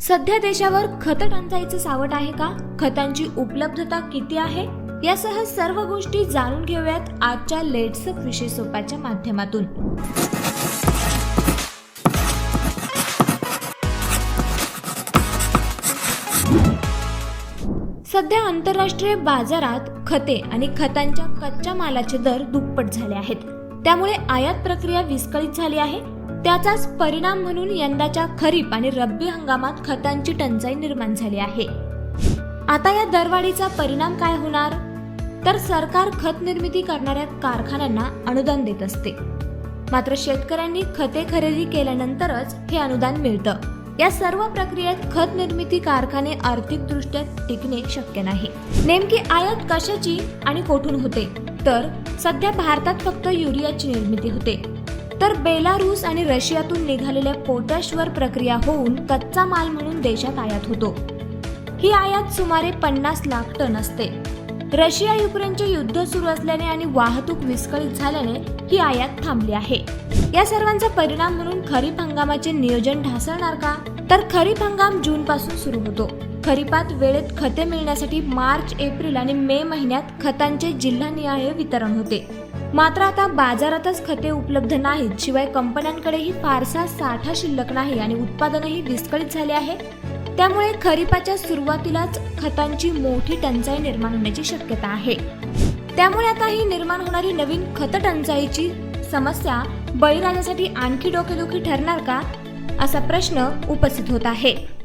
सध्या देशावर खत टंचाईचं सावट आहे का? खतांची उपलब्धता किती आहे? यासह सर्व गोष्टी जाणून घेऊयात आजच्या लेट्स विषय सोपाच्या माध्यमातून. सध्या आंतरराष्ट्रीय बाजारात खते आणि खतांच्या कच्च्या मालाचे दर दुप्पट झाले आहेत. त्यामुळे आयात प्रक्रिया विस्कळीत झाली आहे. त्याचाच परिणाम म्हणून यंदाच्या खरीप आणि रब्बी हंगामात खतांची टंचाई निर्माण झाली आहे. आता या दरवाढीचा परिणाम काय होणार? तर सरकार खत निर्मिती करणाऱ्या कारखान्यांना अनुदान देत असते. मात्र शेतकऱ्यांनी खते खरेदी केल्यानंतरच हे अनुदान मिळतं. या सर्व प्रक्रियेत खत निर्मिती कारखाने आर्थिकदृष्ट्या टिकणे शक्य नाही. नेमकी आयात कशाची आणि कोठून होते? तर सध्या भारतात फक्त युरियाची निर्मिती होते. तर बेलारूस आणि रशियातून निघालेल्या पोटॅशवर प्रक्रिया होऊन कच्चा माल म्हणून देशात आयात होतो. ही आयात सुमारे पन्नास लाख टन असते. रशिया युक्रेनचे युद्ध सुरू असल्याने आणि वाहतूक विस्कळीत झाल्याने ही आयात थांबली आहे. या सर्वांचा परिणाम म्हणून खरीप हंगामाचे नियोजन ढासळणार का? तर खरीप हंगाम जून पासून सुरू होतो. खरीपात वेळेत खते मिळण्यासाठी मार्च एप्रिल आणि मे महिन्यात खतांचे जिल्हानिहाय वितरण होते. मात्र आता बाजारातच खते उपलब्ध नाहीत. शिवाय कंपन्यांकडेही फारसा साठा शिल्लक नाही आणि उत्पादनही विस्कळीत झाले आहे. त्यामुळे खरीपाच्या सुरुवातीलाच खतांची मोठी टंचाई निर्माण होण्याची शक्यता आहे. त्यामुळे आता ही निर्माण होणारी नवीन खत टंचाईची समस्या बळीराजासाठी आणखी डोकेदुखी ठरणार का? असा प्रश्न उपस्थित होत आहे.